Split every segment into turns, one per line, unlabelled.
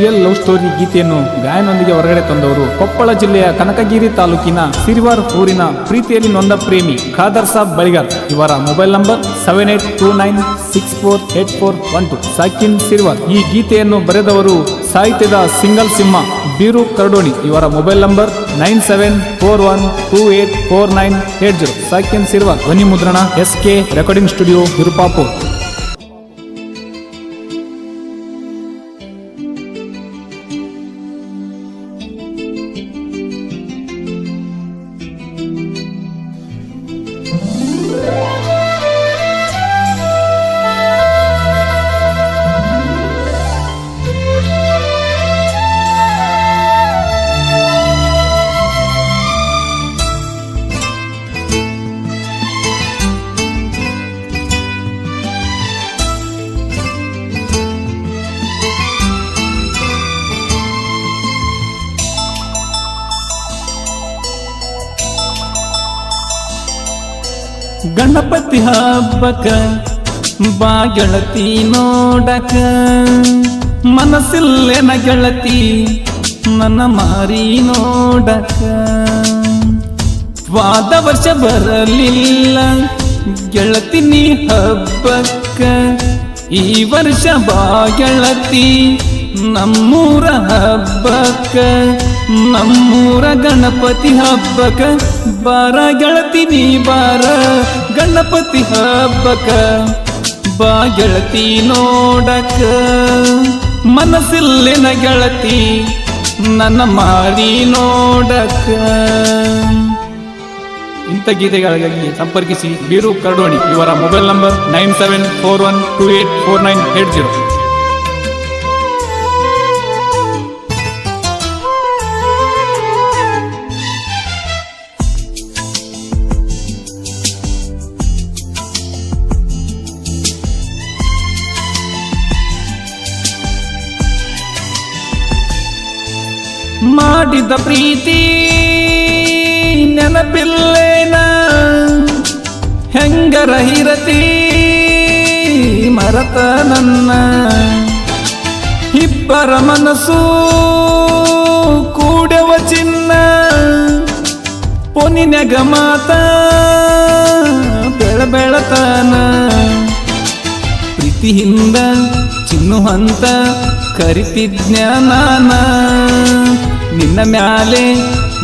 Real love story ಗೀತೆಯನ್ನು ಗಾಯನೊಂದಿಗೆ ಹೊರಗಡೆ ತಂದವರು ಕೊಪ್ಪಳ ಜಿಲ್ಲೆಯ ಕನಕಗಿರಿ ತಾಲೂಕಿನ ಸಿರಿವಾರ್ ಊರಿನ ಪ್ರೀತಿಯಲ್ಲಿ ನೊಂದ ಪ್ರೇಮಿ ಖಾದರ್ ಸಾಬ್ ಬಳಿಗಾರ್. ಇವರ mobile number seven eight two nine six four eight four one two. ಸಾಕಿನ್ Sirivar. ಈ ಗೀತೆಯನ್ನು ಬರೆದವರು ಸಾಹಿತ್ಯದ ಸಿಂಗಲ್ ಸಿಂಹ ಬೀರು ಕರಡೋಣಿ. ಇವರ mobile number nine seven four one two eight four nine eight zero. ಸಾಕಿನ್ Sirivar. ಧ್ವನಿ ಮುದ್ರಣ S K recording studio Virupapur
Ganapati ಹಬ್ಬಕ ಬಾ ಗೆಳತಿ ನೋಡಕ. ಮನಸ್ಸಿಲ್ಲೆನ ಗೆಳತಿ, ನನ್ನ ಮಾರಿ ನೋಡಕ. ವಾದ ವರ್ಷ ಬರಲಿಲ್ಲ, ಗೆಳತಿ ನೀ ಹಬ್ಬಕ್ಕ. ಈ ವರ್ಷ ಬಾ ಗೆಳತಿ ನಮ್ಮೂರ ಹಬ್ಬಕ್ಕ. ನಮ್ಮೂರ ಗಣಪತಿ ಹಬ್ಬಕ್ಕ, ಬಾರ ಗೆಳತಿ ನೀ ಬಾರ. ಗಣಪತಿ ಹಬ್ಬಕ ಬಾ ಗೆಳತಿ ನೋಡಕ ಮನಸ್ಸಿಲ್ಲಿನ ಗೆಳತಿ ನನ್ನ ಮಾರಿ ನೋಡಕ.
ಇಂಥ ಗೀತೆಗಳಿಗಾಗಿ ಸಂಪರ್ಕಿಸಿ ಬೀರು ಕರ್ಡೋಣಿ ಇವರ mobile number nine seven four one two eight four nine eight zero.
ಮಾಡಿದ ಪ್ರೀತಿ ನೆನಪಿಲ್ಲೇನ? ಹೆಂಗರ ಹಿರತಿ ಮರತ ನನ್ನ? ಇಬ್ಬರ ಮನಸ್ಸು ಕೂಡವ ಚಿನ್ನ? ಪೊನಿನೆಗ ಮಾತ ಬೆಳ ಬೆಳತನ? ಪ್ರೀತಿಯಿಂದ ಚಿನ್ನು ಹಂತ ಕರಿತಿದ್ನ ನಾನ? ನಿನ್ನ ಮ್ಯಾಲೆ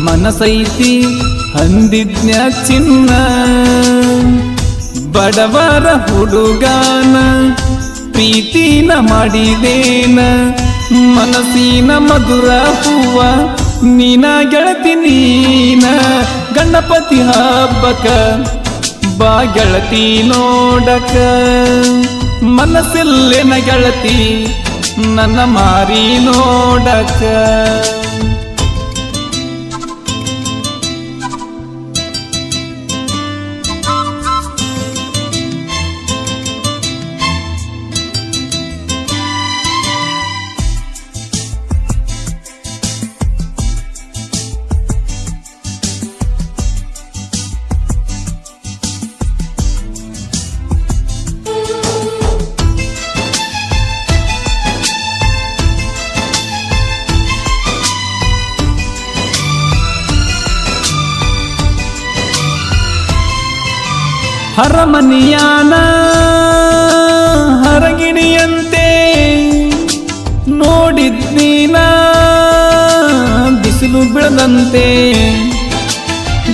ಮನಸೈತಿ ಹಂದಿದ್ನ ಚಿನ್ನ. ಬಡವರ ಹುಡುಗಾನ ಪ್ರೀತಿನ ಮಾಡಿದೇನ. ಮನಸ್ಸಿನ ಮಧುರ ಹೂವ ನೀನ ಗೆಳತಿ ನೀನ. ಗಣಪತಿ ಹಬ್ಬಕ ಬಾ ಗೆಳತಿ ನೋಡಕ. ಮನಸ್ಸಿಲ್ಲೆನ ಗೆಳತಿ ನನ್ನ ಮಾರಿ ನೋಡಕ. ಹರಮನಿಯಾನ, ಹರಗಿಣಿಯಂತೆ ನೋಡಿದ್ದೀನ ಬಿಸಿಲು ಬಿಡದಂತೆ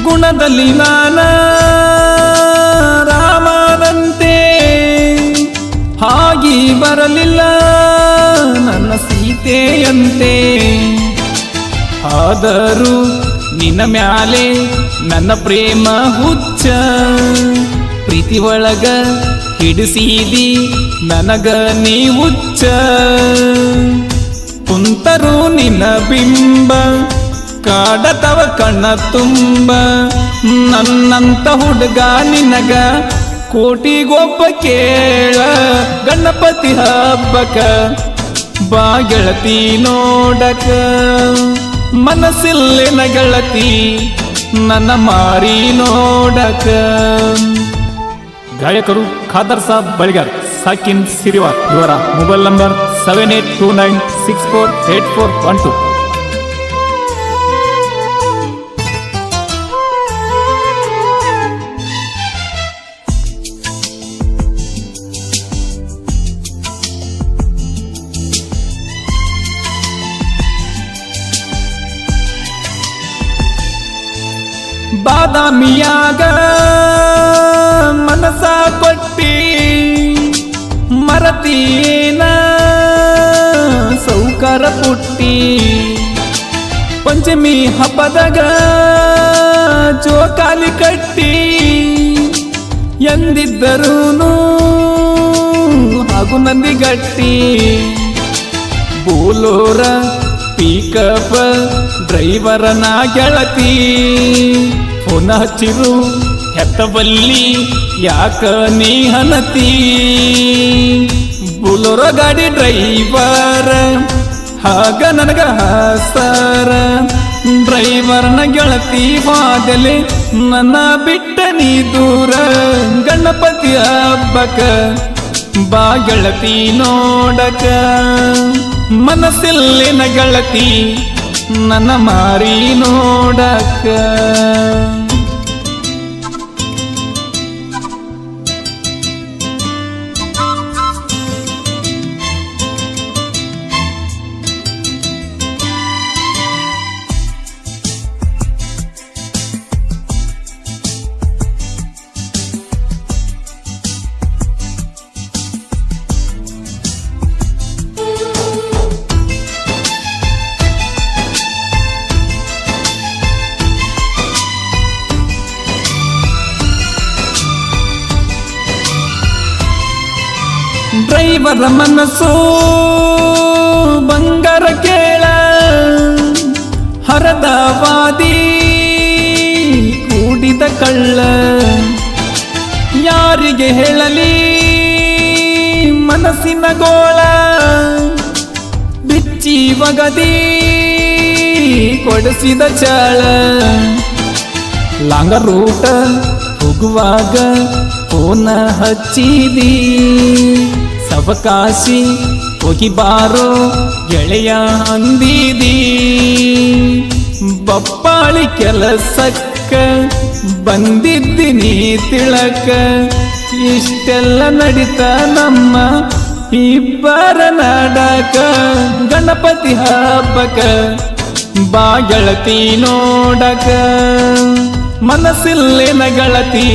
ಗುಣದಲ್ಲಿ ನಾನ, ರಾಮನಂತೆ ಹಾಗೆ ಬರಲಿಲ್ಲ ನನ್ನ ಸೀತೆಯಂತೆ. ಆದರೂ ನಿನ್ನ ಮ್ಯಾಲೆ ನನ್ನ ಪ್ರೇಮ ಹುಚ್ಚ. ಪ್ರೀತಿ ಒಳಗ ಹಿಡಿಸಿದಿ ನನಗ ನೀ ಹುಚ್ಚ ಕುಂತರು ನಿನ್ನ ಬಿಂಬ, ಕಾಡತವ ಕಣ್ಣ ತುಂಬ. ನನ್ನಂತ ಹುಡುಗ ನಿನಗ ಕೋಟಿಗೊಬ್ಬ ಕೇಳ. ಗಣಪತಿ ಹಬ್ಬಕ ಬಾ ಗೆಳತಿ ನೋಡಕ. ಮನಸ್ಸಿಲ್ಲಿನ ಗೆಳತಿ ನನ್ನ ಮಾರಿ ನೋಡಕ.
ಗಾಯಕರು ಖಾದರ್ ಸಾಬ್ ಬಳಿಗಾರ್ ಸಾಕಿನ್ ಸಿರಿವಾರ್ ಇವರ mobile number seven eight two nine six four eight four one two
ಬಾದಾಮಿಯಾಗ ಮನಸ ಕೊಟ್ಟಿ ಮರತೀನ ಸೌಕರ ಪುಟ್ಟಿ. ಪಂಚಮಿ ಹಬ್ಬದಾಗ ಜೋಕಾಲಿ ಕಟ್ಟಿ ಎಂದಿದ್ದರೂನು ಹಾಗೂ ನಂದಿಗಟ್ಟಿ. ಬೋಲೋರ ಪಿಕಪ್ ಡ್ರೈವರನ ಗೆಳತಿ. ಫೋನ್ ಹಚ್ಚಿರು ಹೆತ್ತಬಲ್ಲಿ ಯಾಕ ನೀ ಹನತಿ ಬುಲೋರ ಗಾಡಿ ಡ್ರೈವರ್, ಹಾಗ ನನಗ ಹಸರ. ಡ್ರೈವರ್ನ ಗೆಳತಿ ವಾದಲೆ ನನ್ನ ಬಿಟ್ಟ ನೀ ದೂರ. ಗಣಪತಿ ಹಬ್ಬಕ ಬಾ ಗೆಳತಿ ನೋಡಕ. ಮನಸ್ಸಲ್ಲಿನ ಗೆಳತಿ ನನ್ನ ಮಾರಿ ನೋಡಕ ಡ್ರೈವರ ಮನಸ್ಸು ಬಂಗಾರ ಕೇಳ ಹರದ ವಾದಿ ಕೂಡಿದ ಕಳ್ಳ. ಯಾರಿಗೆ ಹೇಳಲಿ ಮನಸ್ಸಿನ ಗೋಳ? ಬಿಚ್ಚಿ ಒಗದಿ ಕೊಡಿಸಿದ ಚಾಳ. ಲಾಂಗ ರೂಟ ಹೋಗುವಾಗ ಫೋನ ಹಚ್ಚಿದಿ. ಸವಕಾಶಿ ಹೋಗಿ ಬಾರೋ ಗೆಳೆಯ ಅಂದಿದಿ. ಬಪ್ಪಾಳಿ ಕೆಲಸಕ್ಕ ಬಂದಿದ್ದೀನಿ ತಿಳಕ. ಇಷ್ಟೆಲ್ಲ ನಡೀತ ನಮ್ಮ ಇಬ್ಬರ ನಾಡಕ. ಗಣಪತಿ ಹಬ್ಬಕ ಬಾ ಗೆಳತಿ ನೋಡಕ. ಮನಸ್ಸಿಲ್ಲೇನ ಗಳತಿ,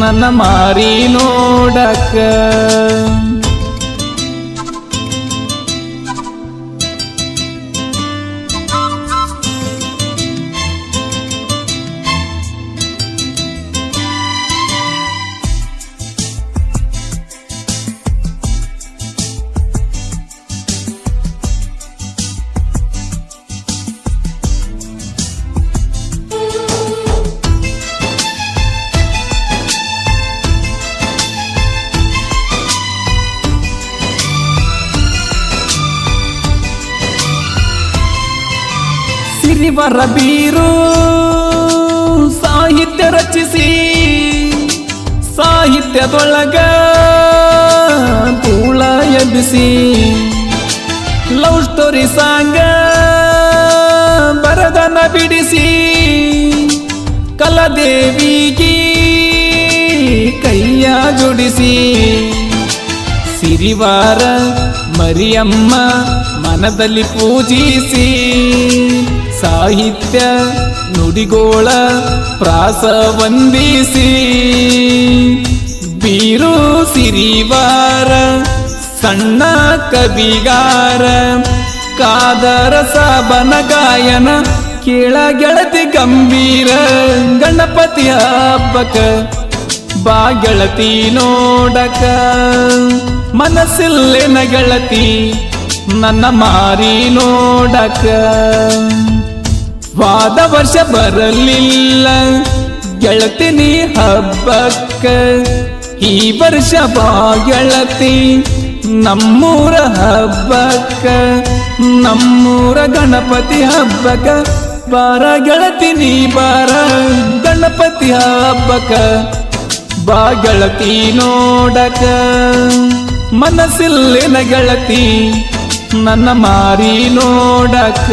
ನನ್ನ ಮಾರಿ ನೋಡಕ. ಸಿರಿವರ ಬೀರು, ಸಾಹಿತ್ಯ ರಚಿಸಿ, ಸಾಹಿತ್ಯದೊಳಗ ಧೂಳ ಎಬ್ಬಿಸಿ. ಲವ್ ಸ್ಟೋರಿ ಸಾಂಗ ಬರದನ ಬಿಡಿಸಿ, ಕಲದೇವಿಗೆ ಕೈಯ ಜೋಡಿಸಿ. ಸಿರಿವಾರ ಮರಿಯಮ್ಮ ಮನದಲ್ಲಿ ಪೂಜಿಸಿ. ಸಾಹಿತ್ಯ ನುಡಿಗೋಳ ಪ್ರಾಸ ವಂದಿಸಿ ಬೀರು ಸಿರಿವಾರ, ಸಣ್ಣ ಕವಿಗಾರ ಕಾದರ ಸಾಬನ ಗಾಯನ ಕೇಳ ಗೆಳತಿ ಗಂಭೀರ, ಗಣಪತಿ ಹಬ್ಬಕ ಬಾ ಗೆಳತಿ ನೋಡಕ, ಮನಸ್ಸಿಲ್ಲೇನ ಗೆಳತಿ ನನ್ನ ಮಾರಿ ನೋಡಕ. ವಾದ ವರ್ಷ ಬರಲಿಲ್ಲ ಗೆಳತಿನಿ ಹಬ್ಬಕ್ಕ. ಈ ವರ್ಷ ಬಾ ಗೆಳತಿ, ನಮ್ಮೂರ ಹಬ್ಬಕ್ಕ. ನಮ್ಮೂರ ಗಣಪತಿ ಹಬ್ಬಕ್ಕ. ಬಾರ ಗೆಳತಿ ನೀ ಬಾರ, ಗಣಪತಿ ಹಬ್ಬಕ್ಕ. ಬಾ ಗೆಳತಿ ನೋಡಕ. ಮನಸ್ಸಿಲ್ಲಿನ ಗೆಳತಿ ನನ್ನ ಮಾರಿ ನೋಡಕ